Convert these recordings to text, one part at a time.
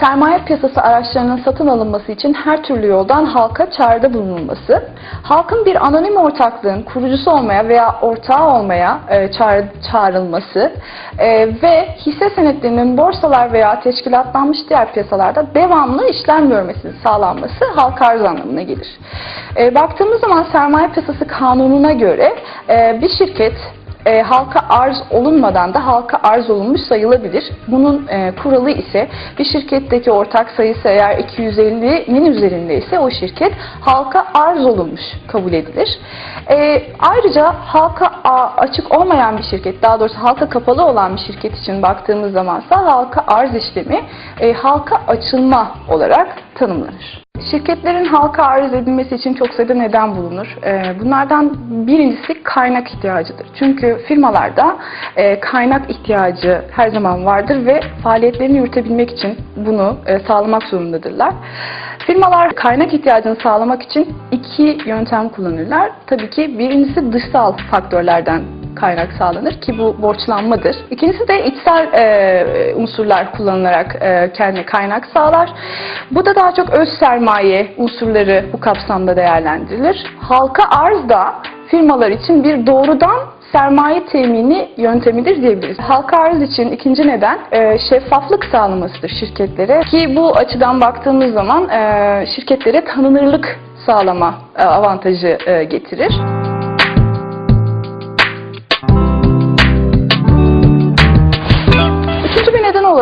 Sermaye piyasası araçlarının satın alınması için her türlü yoldan halka çağrıda bulunulması, halkın bir anonim ortaklığın kurucusu olmaya veya ortağı olmaya e, çağrı- çağrılması e, ve hisse senetlerinin borsalar veya teşkilatlanmış diğer piyasalarda devamlı işlem görmesinin sağlanması halka arz anlamına gelir. E, baktığımız zaman sermaye piyasası kanununa göre e, bir şirket e, halka arz olunmadan da halka arz olunmuş sayılabilir. Bunun e, kuralı ise bir şirketteki ortak sayısı eğer 250'nin üzerinde ise o şirket halka arz olunmuş kabul edilir. E, ayrıca halka açık olmayan bir şirket, daha doğrusu halka kapalı olan bir şirket için baktığımız zamansa halka arz işlemi e, halka açılma olarak tanımlanır. Şirketlerin halka arz edilmesi için çok sayıda neden bulunur. Ee, Bunlardan birincisi kaynak ihtiyacıdır. Çünkü firmalarda e, kaynak ihtiyacı her zaman vardır ve faaliyetlerini yürütebilmek için bunu e, sağlamak zorundadırlar. Firmalar kaynak ihtiyacını sağlamak için iki yöntem kullanırlar. Tabii ki birincisi dışsal faktörlerden kaynak sağlanır ki bu borçlanmadır. İkincisi de içsel e, unsurlar kullanılarak e, kendi kaynak sağlar. Bu da daha çok öz sermaye unsurları bu kapsamda değerlendirilir. Halka arz da firmalar için bir doğrudan sermaye temini yöntemidir diyebiliriz. Halka arz için ikinci neden e, şeffaflık sağlamasıdır şirketlere ki bu açıdan baktığımız zaman e, şirketlere tanınırlık sağlama e, avantajı e, getirir.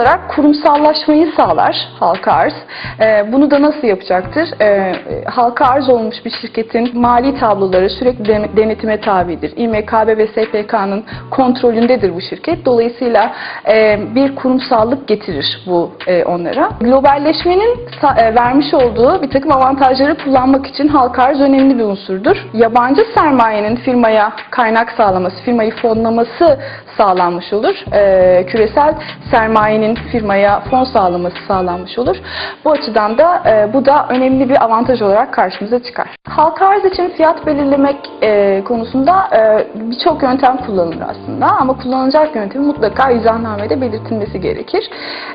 Olarak kurumsallaşmayı sağlar halka arz. Ee, bunu da nasıl yapacaktır? Ee, halka arz olmuş bir şirketin mali tabloları sürekli de- denetime tabidir. İMKB ve SPK'nın kontrolündedir bu şirket. Dolayısıyla e, bir kurumsallık getirir bu e, onlara. Globalleşmenin e, vermiş olduğu bir takım avantajları kullanmak için halka arz önemli bir unsurdur. Yabancı sermayenin firmaya kaynak sağlaması, firmayı fonlaması sağlanmış olur. Ee, küresel sermayenin firmaya fon sağlaması sağlanmış olur. Bu açıdan da e, bu da önemli bir avantaj olarak karşımıza çıkar. Halka arz için fiyat belirlemek e, konusunda e, birçok yöntem kullanılır aslında ama kullanılacak yöntemi mutlaka izahnamede belirtilmesi gerekir.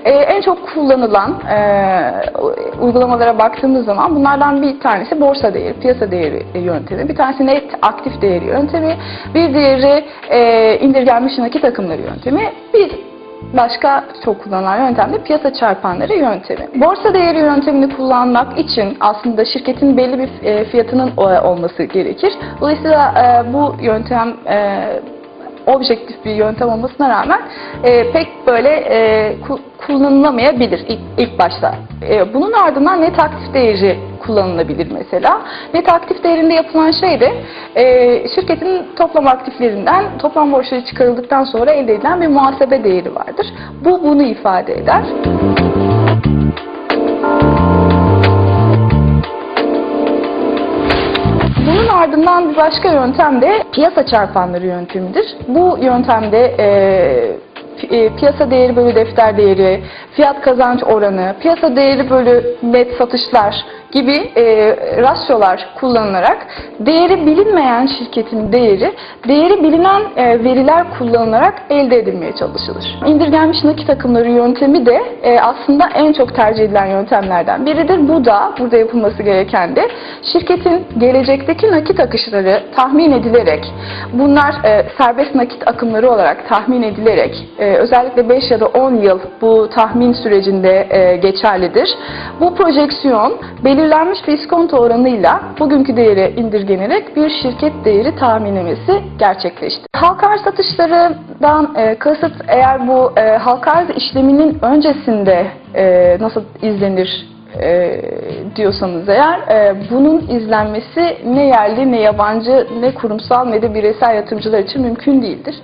E, en çok kullanılan e, uygulamalara baktığımız zaman bunlardan bir tanesi borsa değeri, piyasa değeri yöntemi, bir tanesi net aktif değeri yöntemi, bir diğeri e, indirgenmiş nakit akımları yöntemi, bir başka çok kullanılan yöntem de piyasa çarpanları yöntemi. Borsa değeri yöntemini kullanmak için aslında şirketin belli bir e, fiyatının e, olması gerekir. Dolayısıyla e, bu yöntem objektif bir yöntem olmasına rağmen pek böyle ku- kullanılamayabilir ilk, başta. Bunun ardından net aktif değeri kullanılabilir mesela. Net aktif değerinde yapılan şey de e, şirketin toplam aktiflerinden toplam borçları çıkarıldıktan sonra elde edilen bir muhasebe değeri vardır. Bu bunu ifade eder. Ardından bir başka yöntem de piyasa çarpanları yöntemidir. Bu yöntemde e, e, piyasa değeri bölü defter değeri, fiyat kazanç oranı, piyasa değeri bölü net satışlar gibi e, rasyolar kullanılarak değeri bilinmeyen şirketin değeri, değeri bilinen e, veriler kullanılarak elde edilmeye çalışılır. İndirgenmiş nakit akımları yöntemi de e, aslında en çok tercih edilen yöntemlerden biridir. Bu da burada yapılması gereken de şirketin gelecekteki nakit akışları tahmin edilerek, bunlar e, serbest nakit akımları olarak tahmin edilerek, e, özellikle 5 ya da 10 yıl bu tahmin sürecinde e, geçerlidir. Bu projeksiyon belirlenmiş bir iskonto oranıyla bugünkü değere indirgenerek bir şirket değeri tahminlemesi gerçekleşti. Halka arz satışlarından e, kasıt eğer bu e, halka arz işleminin öncesinde e, nasıl izlenir e, diyorsanız eğer e, bunun izlenmesi ne yerli ne yabancı ne kurumsal ne de bireysel yatırımcılar için mümkün değildir.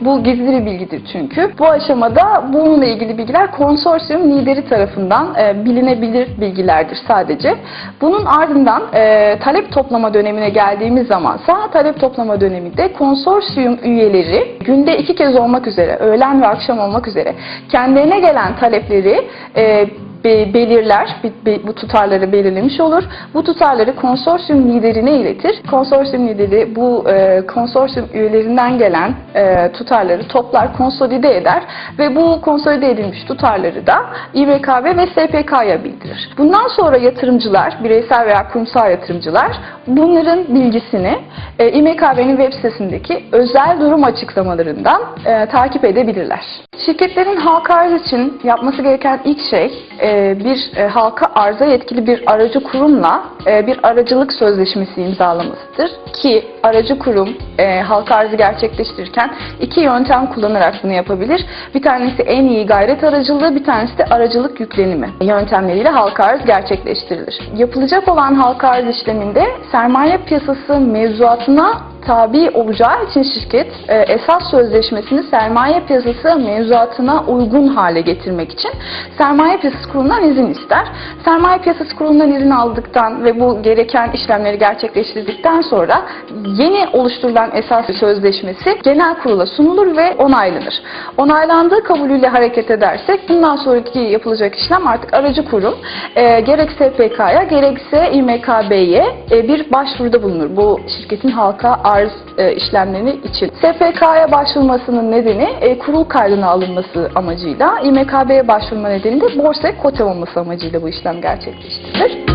Bu gizli bir bilgidir çünkü. Bu aşamada bununla ilgili bilgiler konsorsiyum lideri tarafından e, bilinebilir bilgilerdir sadece. Bunun ardından e, talep toplama dönemine geldiğimiz zamansa talep toplama döneminde konsorsiyum üyeleri günde iki kez olmak üzere öğlen ve akşam olmak üzere kendilerine gelen talepleri e, belirler, be- be- bu tutarları belirlemiş olur. Bu tutarları konsorsiyum liderine iletir. Konsorsiyum lideri bu e, konsorsiyum üyelerinden gelen e, tutarları toplar, konsolide eder ve bu konsolide edilmiş tutarları da İBKB ve SPK'ya bildirir. Bundan sonra yatırımcılar, bireysel veya kurumsal yatırımcılar bunların bilgisini e, İMKB'nin web sitesindeki özel durum açıklamalarından takip edebilirler. Şirketlerin halka arz için yapması gereken ilk şey bir e, halka arza yetkili bir aracı kurumla e, bir aracılık sözleşmesi imzalamasıdır. Ki aracı kurum e, halka arzı gerçekleştirirken iki yöntem kullanarak bunu yapabilir. Bir tanesi en iyi gayret aracılığı, bir tanesi de aracılık yüklenimi yöntemleriyle halka arz gerçekleştirilir. Yapılacak olan halka arz işleminde sermaye piyasası mevzuatına tabi olacağı için şirket e, esas sözleşmesini sermaye piyasası mevzuatına uygun hale getirmek için sermaye piyasası kurulundan izin ister. Sermaye piyasası kurulundan izin aldıktan ve bu gereken işlemleri gerçekleştirdikten sonra yeni oluşturulan esas sözleşmesi genel kurula sunulur ve onaylanır. Onaylandığı kabulüyle hareket edersek bundan sonraki yapılacak işlem artık aracı kurum e, gerek SPK'ya gerekse İMKB'ye e, bir başvuruda bulunur. Bu şirketin halka arz e, işlemleri için. SPK'ya başvurmasının nedeni e, kurul kaydına alınması amacıyla, İMKB'ye başvurma nedeni de borsaya kote olması amacıyla bu işlem gerçekleştirilir.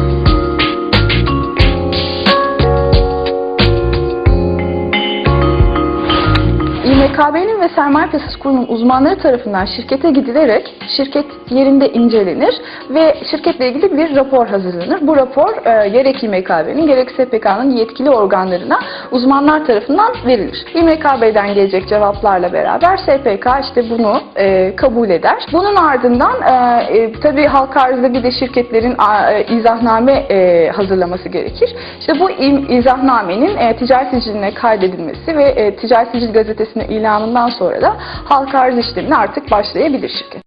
Ve Sermaye Piyasası Kurulu'nun uzmanları tarafından şirkete gidilerek şirket yerinde incelenir ve şirketle ilgili bir rapor hazırlanır. Bu rapor e, gerek İMKB'nin gerek SPK'nın yetkili organlarına uzmanlar tarafından verilir. İMKB'den gelecek cevaplarla beraber SPK işte bunu e, kabul eder. Bunun ardından e, e, tabii halka arzda bir de şirketlerin e, izahname e, hazırlaması gerekir. İşte bu izahnamenin e, ticaret siciline kaydedilmesi ve e, ticaret sicil gazetesine ilanından sonra da halka arz işlemine artık başlayabilir şirket.